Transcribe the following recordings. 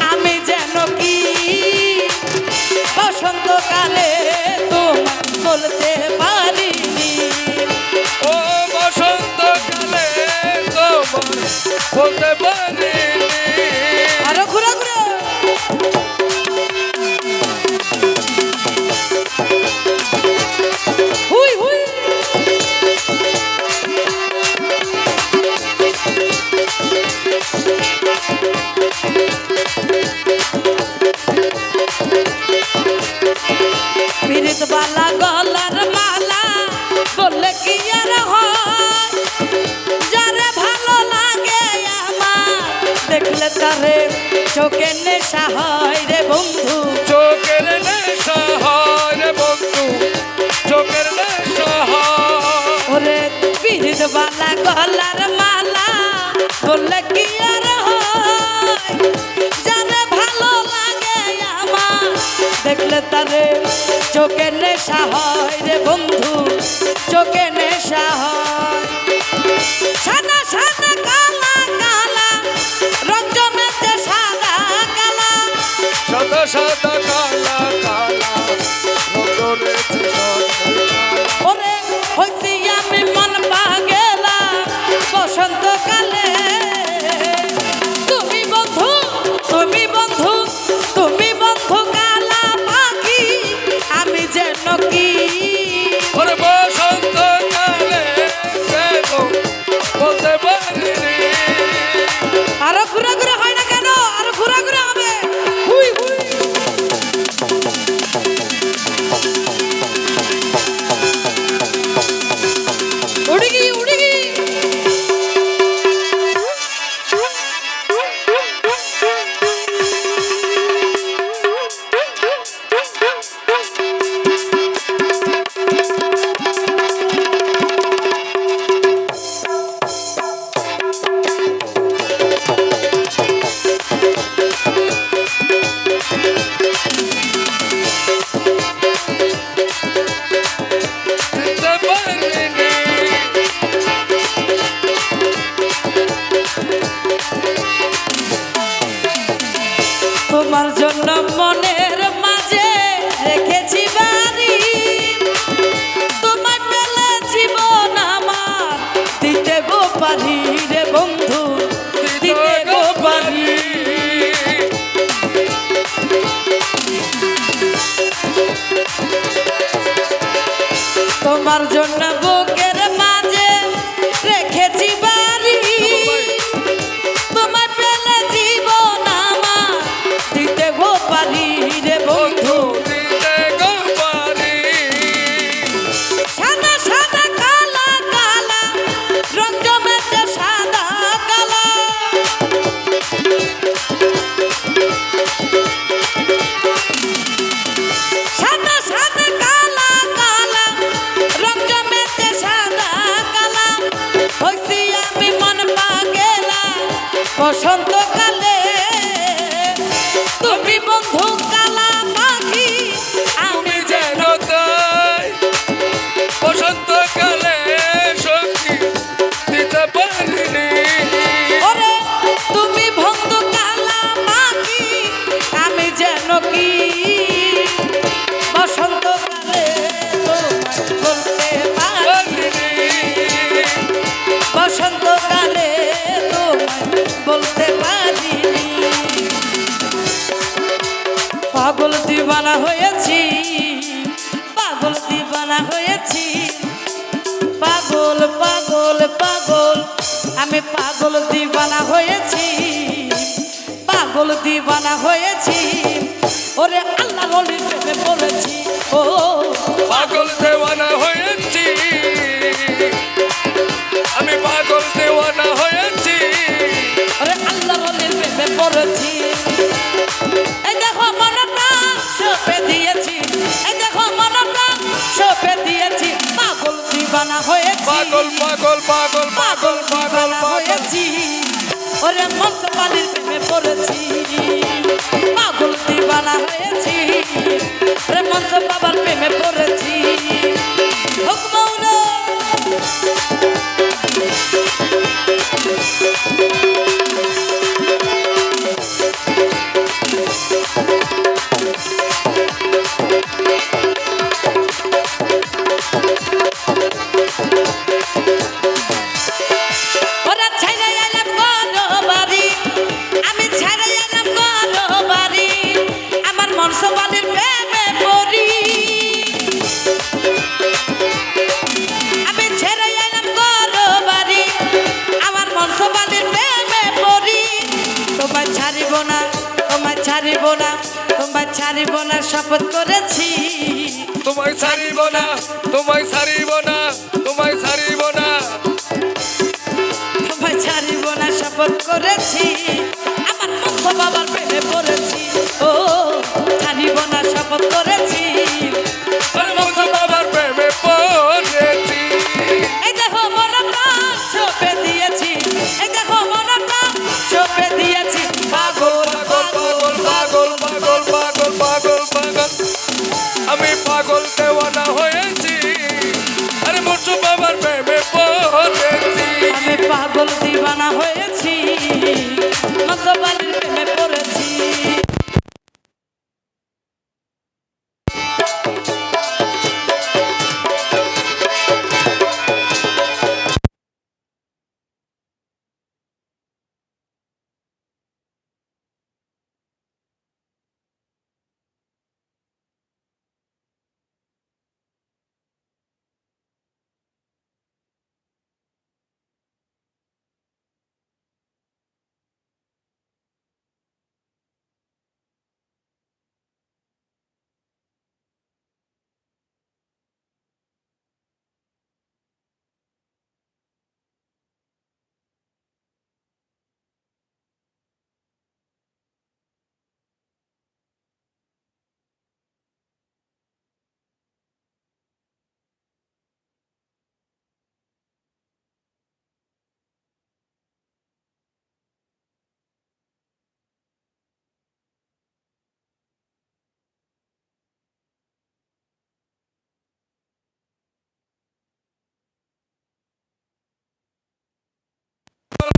আমি যেন কি? বসন্তকালে তোমার বলতে পারিনি। ও বসন্তকালে তোমার বলতে দেখলে তারে চোখে নেশা হয় রে বন্ধু। চোখের নেশা হয় রে বন্ধু। চোখের নেশা হয়। ওরে বালা গলার মালা বললে কি আর হয়? যারে ভালো লাগে আমার দেখলে তারে চোখে নেশা হয় রে বন্ধু। সাদা কালা কালা রঙরে ওরে হইছি আমি মন পাগেলা বসন্তকালে। তুমি বন্ধু তুমি বন্ধু তুমি বন্ধু কালা পাখি আমি যেন কি? ওরে বলতে আরও ঘুরে ঘুরে হয় তোমার জন্য বুকের পাগল দিবানা হয়েছি, পাগল দিবানা হয়েছি। পাগল পাগল পাগল, আমি পাগল দিবানা হয়েছি, পাগল দিবানা হয়েছি। ওরে আল্লাহ রলির পাগল পাগল পাগল পাগল পাগল পাগল ওরে মন্ত পালির প্রেমে পড়েছি। তোমায় ছাড়িব না তোমায় ছাড়িব না তোমায় ছাড়িব না শপথ করেছি। তোমায় ছাড়িব না তোমায় ছাড়িব না তোমায় ছাড়িব না। তোমায় ছাড়িব না শপথ করেছি। আমার বাবার প্রেমে পড়েছি। ও পাগল দিবানা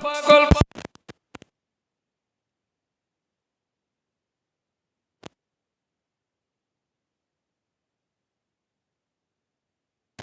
পাগল